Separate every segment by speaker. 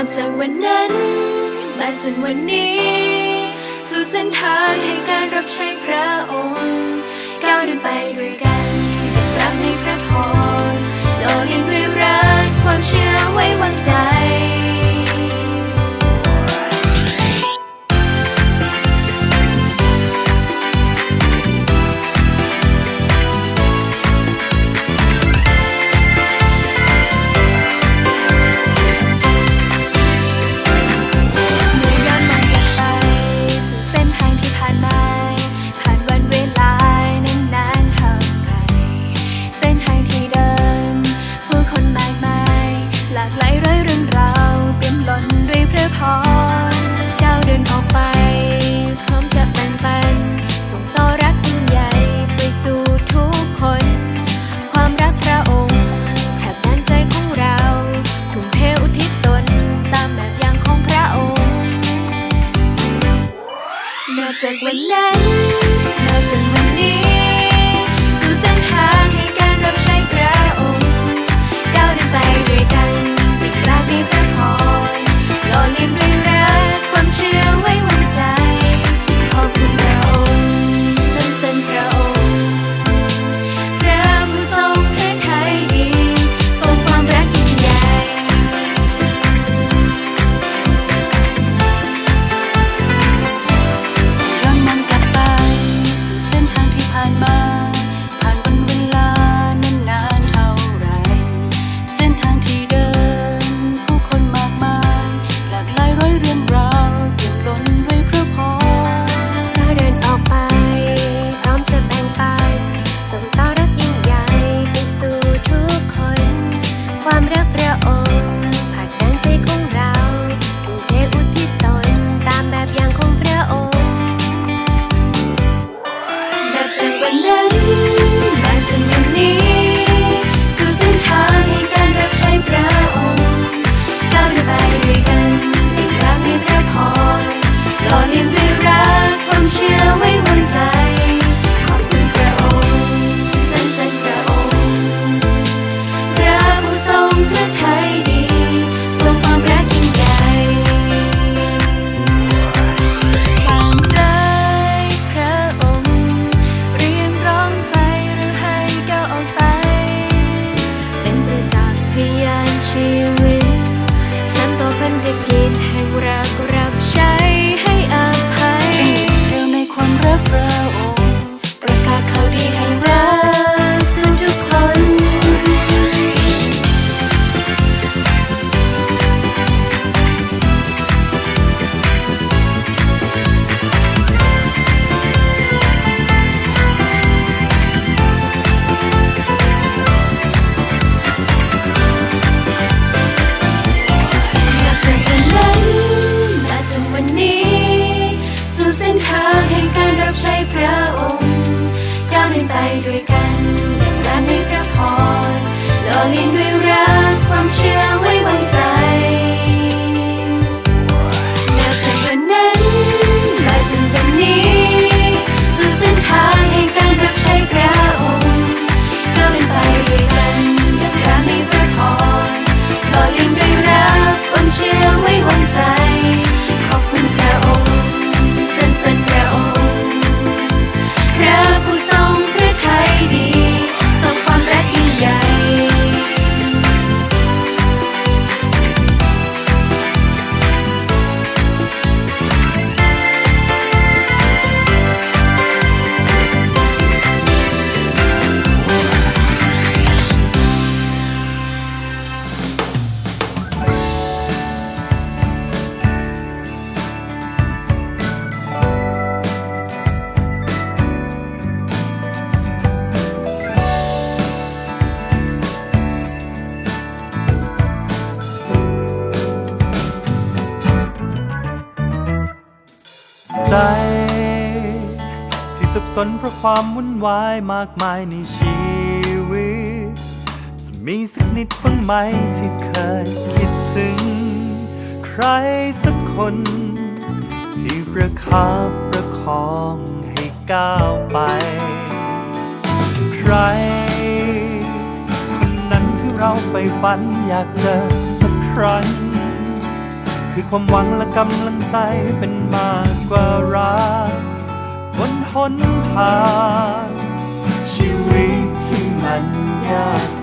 Speaker 1: นับจากวันนั้นมาจนวันนี้ สู่เส้นทางแห่งการรับใช้พระองค์ก้าวเดินไปด้วยกัน ร้อยเรื่องราวเปี่ยมล้นด้วยพระพรก้าวเดินออกไป พร้อมจะแบ่งปัน ส่งต่อรักยิ่งใหญ่ไปสู่ทุกคน ความรักพระองค์ผลักดันใจของเราทุ่มเทอุทิศตนตามแบบอย่างของพระองค์นับจากวันนั้น จากวันนั้นมาจ
Speaker 2: นวันนี้ สู่เส้
Speaker 1: นทางแห่งการรับใช้พระองค์ก้าวเดินไปด้วยกันในครั้งในพระพรหล่อเลี้ยงด้วยรักความเชื่อไว้วางใจ ชีวิตสันตั
Speaker 2: วเป็น
Speaker 1: ธกิจแห่งรักรับใช้ นเพราะ
Speaker 3: ความวุ่นวายมากมายในชีวิต จะมีสักนิดบ้างไหมที่เคยคิดถึง ใครสักคน ที่ประคับประคองให้ก้าวไป ใคร คนนั้นที่เราใฝ่ฝันอยากเจอสักครั้ง
Speaker 4: คือความหวังและกำลังใจเป็นมากกว่ารัก หนทางชีวิตที่มันยาก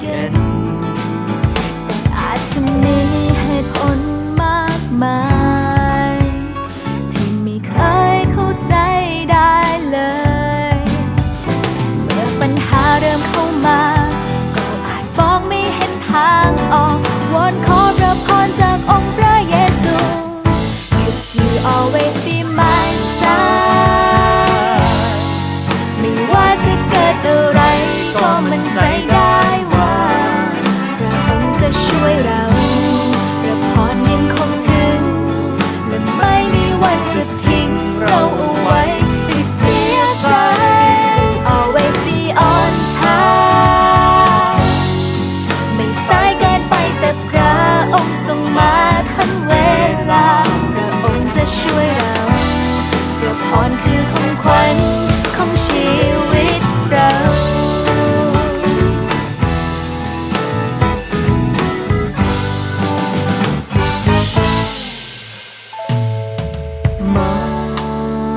Speaker 3: มอ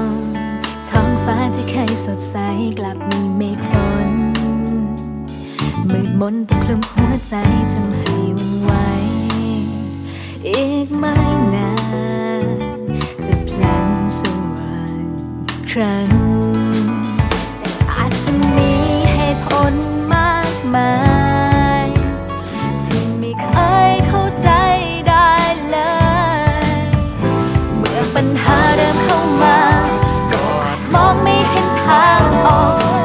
Speaker 3: งท้องฟ้าที่เคยสดใสกลับมีเมฆฝนมืดมนปกคลุมหัวใจทำให้วันไหวอีกไม่นานจะเพลินสว่างครั้ง ไม่เห็นทางออก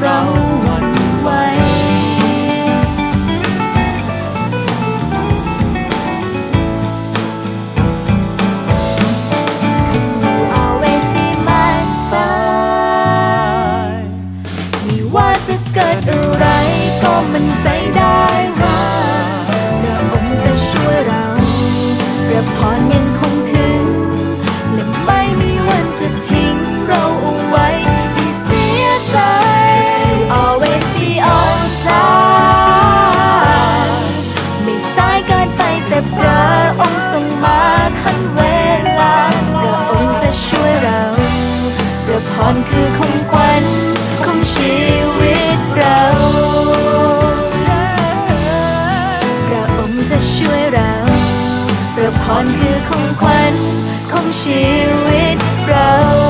Speaker 3: เรา คือของขวัญของชีวิตเราพระองจะช่วยเราพระพรคือของขวัญของชีวิตเรา